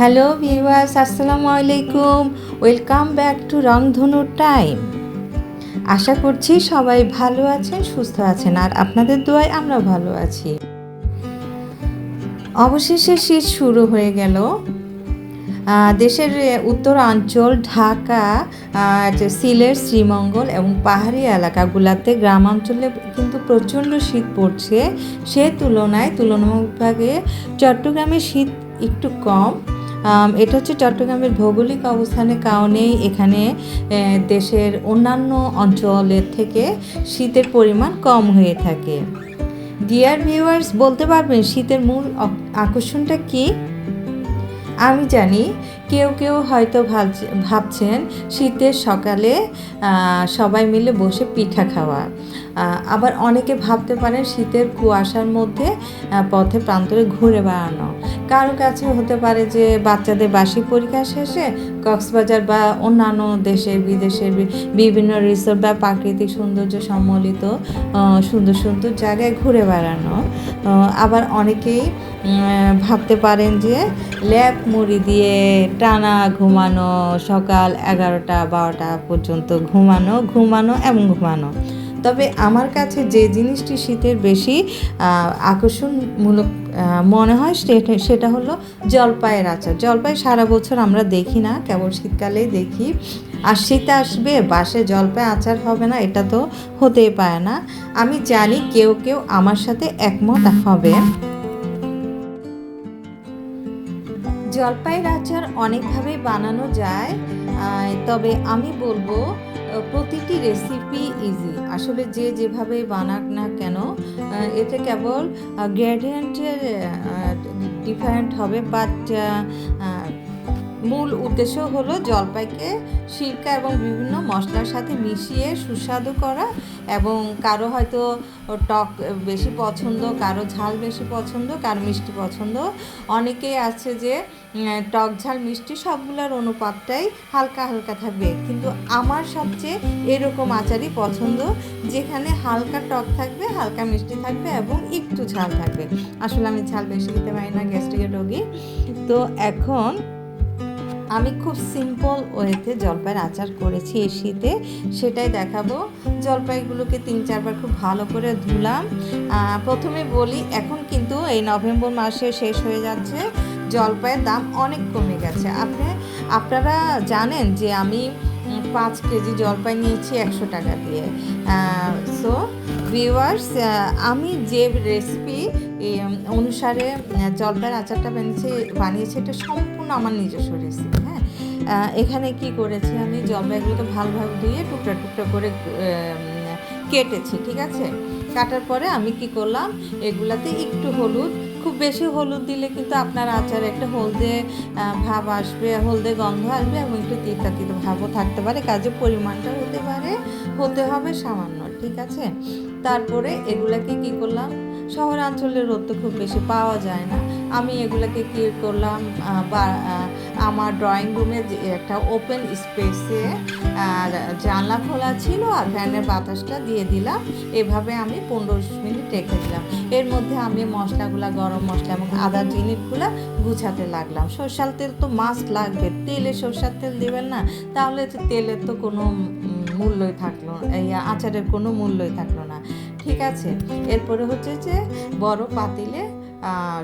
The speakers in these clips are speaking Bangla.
হ্যালো ভিউয়ার্স আসসালামু আলাইকুম। Welcome back to Rongdhonu time আশা করছি সবাই ভালো আছেন, সুস্থ আছেন, আর আপনাদের দোয়ায় আমরা ভালো আছি। অবশেষে শীত শুরু হয়ে গেল। দেশের উত্তরাঞ্চল, ঢাকা সিলেট, শ্রীমঙ্গল এবং পাহাড়ি এলাকাগুলোতে গ্রামাঞ্চলে কিন্তু প্রচণ্ড শীত পড়ছে। সে তুলনায় তুলনামূলকভাবে চট্টগ্রামে শীত একটু কম। এটা হচ্ছে চট্টগ্রামের ভৌগোলিক অবস্থানের কারণেই এখানে দেশের অন্যান্য অঞ্চলের থেকে শীতের পরিমাণ কম হয়ে থাকে। ডিয়ার ভিউয়ার্স বলতে পারবেন শীতের মূল আকর্ষণটা কি? আমি জানি, কেউ কেউ হয়তো ভাবছে- ভাবছেন শীতের সকালে সবাই মিলে বসে পিঠা খাওয়া। আবার অনেকে ভাবতে পারেন শীতের কুয়াশার মধ্যে পথে প্রান্তরে ঘুরে বেড়ানো। কারও কাছে হতে পারে যে বাচ্চাদের বার্ষিক পরীক্ষা শেষে কক্সবাজার বা অন্যান্য দেশের বিদেশের বিভিন্ন রিসোর্ট বা প্রাকৃতিক সৌন্দর্য সম্মিলিত সুন্দর সুন্দর জায়গায় ঘুরে বেড়ানো। আবার অনেকেই ভাবতে পারেন যে ল্যাপ মুড়ি দিয়ে টানা ঘুমানো, সকাল এগারোটা, বারোটা পর্যন্ত ঘুমানো ঘুমানো এবং ঘুমানো। তবে আমার কাছে যে জিনিসটি শীতের বেশি আকর্ষণমূলক মনে হয় সেটা হলো জলপাইয়ের আচার। জলপাই সারা বছর আমরা দেখি না, কেবল শীতকালেই দেখি। আর শীত আসবে, বাসে জলপাই আচার হবে না, এটা তো হতেই পারে না। আমি জানি কেউ কেউ আমার সাথে একমত হবে। জলপাইয়ের আচার অনেকভাবে বানানো যায় তবে আমি বলব প্রতিটি রেসিপি ইজি আসলে যে যেভাবে বানাক না কেন এতে কেবল গ্রেডিয়েন্টের ডিফারেন্ট হবে বাট মূল উদ্দেশ্য হলো জলপাইকে সিরকা এবং বিভিন্ন মশলার সাথে মিশিয়ে সুস্বাদু করা এবং কারও হয়তো টক বেশি পছন্দ, কারও ঝাল বেশি পছন্দ, কারও মিষ্টি পছন্দ। অনেকেই আছে যে টক ঝাল, মিষ্টি সবগুলোর অনুপাতটাই হালকা হালকা থাকবে। কিন্তু আমার সবচেয়ে এরকম আচারই পছন্দ, যেখানে হালকা টক থাকবে, হালকা মিষ্টি থাকবে এবং একটু ঝাল থাকবে। আসলে আমি ঝাল বেশি দিতে পারি না, গ্যাস্ট্রিকের রোগী। তো এখন আমি খুব সিম্পল ওয়েতে জলপাইয়ের আচার করেছি এই শীতে, সেটাই দেখাবো। জলপাইগুলোকে তিন চারবার খুব ভালো করে ধুলাম। প্রথমে বলি, এখন কিন্তু এই নভেম্বর মাসে শেষ হয়ে যাচ্ছে, জলপাইয়ের দাম অনেক কমে গেছে। আপনি, আপনারা জানেন যে আমি পাঁচ কেজি জলপাই নিয়েছি একশো টাকা দিয়ে। সো ভিউয়ার্স আমি যে রেসিপি অনুসারে জলপাইয়ের আচারটা বানিয়েছি বানিয়েছি, এটা সম্পূর্ণ আমার নিজস্ব রেসিপি এখানে কি করেছি আমি? জলপাইগুলোকে ভালোভাবে ধুয়ে টুকরা টুকরা করে কেটেছি, ঠিক আছে? কাটার পরে আমি কি করলাম? এগুলাতে একটু হলুদ, খুব বেশি হলুদ দিলে কিন্তু আপনার আচারে একটা হলদে ভাব আসবে, হলদে গন্ধ আসবে এবং একটু তিতা তিতা ভাবও থাকতে পারে কাজে পরিমাণটা হতে পারে হতে হবে সামান্য, ঠিক আছে? তারপরে এগুলাকে কি করলাম? শহরাঞ্চলের রোদ তো খুব বেশি পাওয়া যায় না। আমি এগুলোকে কি করলাম বা আমার ড্রয়িং রুমে একটা ওপেন স্পেসে জানলা খোলা ছিল আর ফ্যানের বাতাসটা দিয়ে দিলাম। এভাবে আমি পনেরো মিনিট রেখে দিলাম। এর মধ্যে আমি মশলাগুলো, গরম মশলা এবং আদা জিনিসগুলো গুছাতে লাগলাম। সরষার তেল তো মাস্ট লাগবে। তেলে সরষার তেল দেবেন না, তাহলে তেলের তো কোনো মূল্যই থাকল এই আচারের কোনো মূল্যই থাকল না। ঠিক আছে। এরপরে হচ্ছে যে বড় পাতিলে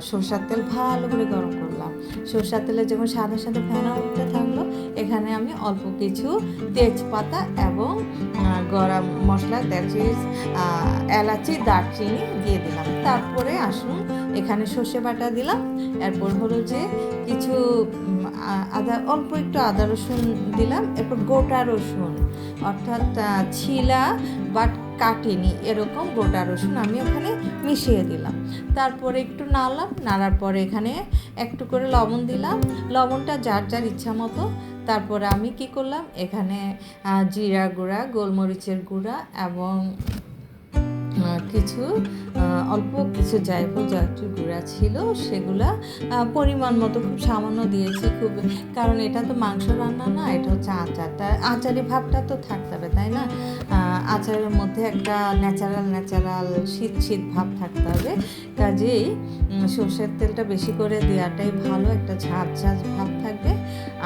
সরষার তেল ভালো করে গরম করলাম। সরষার তেলে যখন সাদা সাদা ফেনা উঠতে থাকল, এখানে আমি অল্প কিছু তেজপাতা এবং গরম মশলা দ্যাট এলাচি, দারচিনি দিয়ে দিলাম। তারপরে আসুন, এখানে সর্ষে বাটা দিলাম। এরপর হলো যে কিছু আদা, অল্প একটু আদা রসুন দিলাম। এরপর গোটা রসুন, অর্থাৎ ছিলা, বাট কাটিনি, এরকম গোটা রসুন আমি ওখানে মিশিয়ে দিলাম। তারপরে একটু নাড়লাম, নাড়ার পরে এখানে একটু করে লবণ দিলাম। লবণটা যার যার ইচ্ছা মতো। তারপরে আমি কি করলাম, এখানে জিরা গুঁড়া, গোলমরিচের গুঁড়া এবং কিছু অল্প কিছু জায়ফল জয়ত্রী গুঁড়া ছিল, সেগুলা পরিমাণ মতো খুব সামান্য দিয়েছি। খুব, কারণ এটা তো মাংস রান্না না, এটা হচ্ছে আচারটা। আচারি ভাবটা তো থাকতে হবে, তাই না? আচারের মধ্যে একটা ন্যাচারাল ন্যাচারাল শীত শীত ভাব থাকতে হবে। কাজেই সর্ষের তেলটা বেশি করে দেওয়াটাই ভালো, একটা ঝাঁঝ ঝাঁঝ ভাব থাকবে।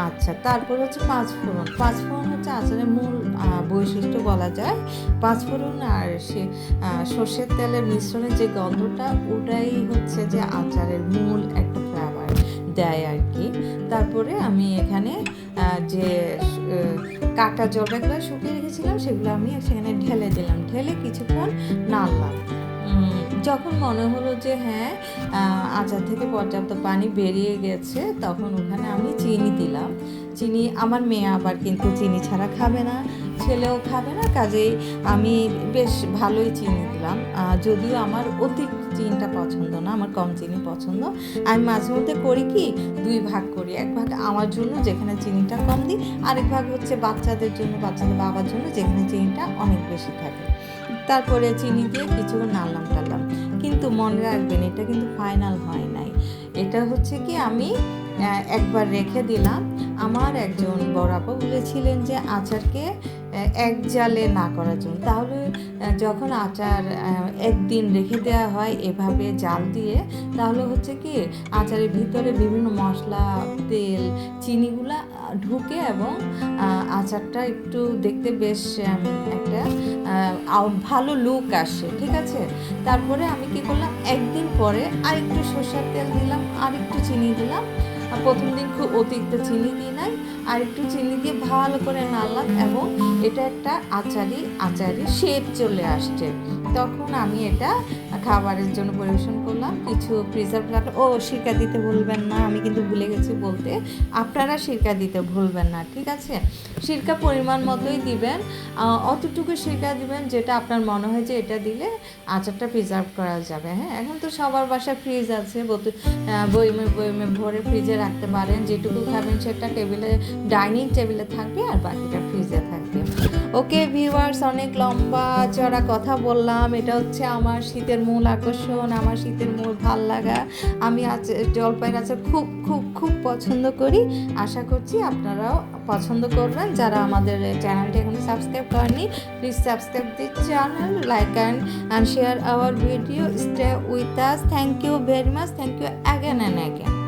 আচ্ছা তারপর হচ্ছে পাঁচ ফোড়ন পাঁচফোড়ন। পাঁচফোড়ন হচ্ছে আচারের মূল বৈশিষ্ট্য বলা যায়। পাঁচফোড়ন আর সে সর্ষের তেলের মিশ্রণের যে গন্ধটা ওটাই হচ্ছে যে আচারের মূল একটা ফ্লেভার দেয় আর কি। তারপরে আমি এখানে যে কাটা জলপাইগুলো শুকিয়ে রেখেছিলাম সেগুলো আমি সেখানে ঢেলে দিলাম। ঢেলে কিছুক্ষণ উম, যখন মনে হলো যে হ্যাঁ আচার থেকে পর্যাপ্ত পানি বেরিয়ে গেছে, তখন ওখানে আমি চিনি দিলাম। চিনি আমার মেয়ে আবার কিন্তু চিনি ছাড়া খাবে না। ছেলেও খাবে না, কাজেই আমি বেশ ভালোই চিনি দিলাম। যদিও আমার অতি চিনিটা পছন্দ না, আমার কম চিনি পছন্দ, আমি মাঝে মধ্যে করি কি, দুই ভাগ করি। এক ভাগ আমার জন্য, যেখানে চিনিটা কম দিই, আরেক ভাগ হচ্ছে বাচ্চাদের জন্য, বাচ্চাদের বাবার জন্য, যেখানে চিনিটা অনেক বেশি থাকে। তারপরে চিনি দিয়ে কিছুক্ষণ নাড়লাম টাড়লাম। কিন্তু মনে রাখবেন, এটা কিন্তু ফাইনাল হয় নাই। এটা হচ্ছে কি, আমি একবার রেখে দিলাম। আমার একজন বড় বলেছিলেন যে, আচারকে এক জালে না করার জন্য। তাহলে যখন আচার একদিন রেখে দেওয়া হয় এভাবে জাল দিয়ে, তাহলে হচ্ছে কি, আচারের ভিতরে বিভিন্ন মশলা, তেল, চিনিগুলা ঢুকে এবং আচারটা একটু দেখতে বেশ একটা ভালো লুক আসে, ঠিক আছে? তারপরে আমি কি করলাম, একদিন পরে আরেকটু সর্ষের তেল দিলাম আর একটু চিনি দিলাম। প্রথম দিন খুব অতিরিক্ত চিনি দিই নাই। আর একটু চিনি দিয়ে ভালো করে নাড়লাম এবং এটা একটা আচারি আচারি শেপ চলে আসছে। তখন আমি এটা খাবারের জন্য পরিবেশন করলাম। কিছু প্রিজার্ভ রাখলাম ও সিরকা দিতে ভুলবেন না, আমি কিন্তু ভুলে গেছি বলতে। আপনারা সিরকা দিতে ভুলবেন না, ঠিক আছে? সিরকা পরিমাণ মতোই দিবেন। অতটুকু সিরকা দিবেন যেটা আপনার মনে হয় যে এটা দিলে আচারটা প্রিজার্ভ করা যাবে। হ্যাঁ এখন তো সবার বাসায় ফ্রিজ আছে। বোতল বইমে বয়মে ভরে ফ্রিজে রাখতে পারেন। যেটুকু খাবেন সেটা টেবিলে ডাইনিং টেবিলে থাকবে আর বাকিটা ফ্রিজে থাকবে। ওকে ভিউয়ার্স, অনেক লম্বা চড়া কথা বললাম। এটা হচ্ছে আমার শীতের মূল আকর্ষণ, আমার শীতের মূল ভালো লাগা। আমি আজ জলপাইয়ের আচার খুব খুব খুব পছন্দ করি। আশা করছি আপনারাও পছন্দ করবেন। যারা আমাদের চ্যানেলটি এখনও সাবস্ক্রাইব করেনি please subscribe the channel like and and share our video stay with us thank you very much thank you again and again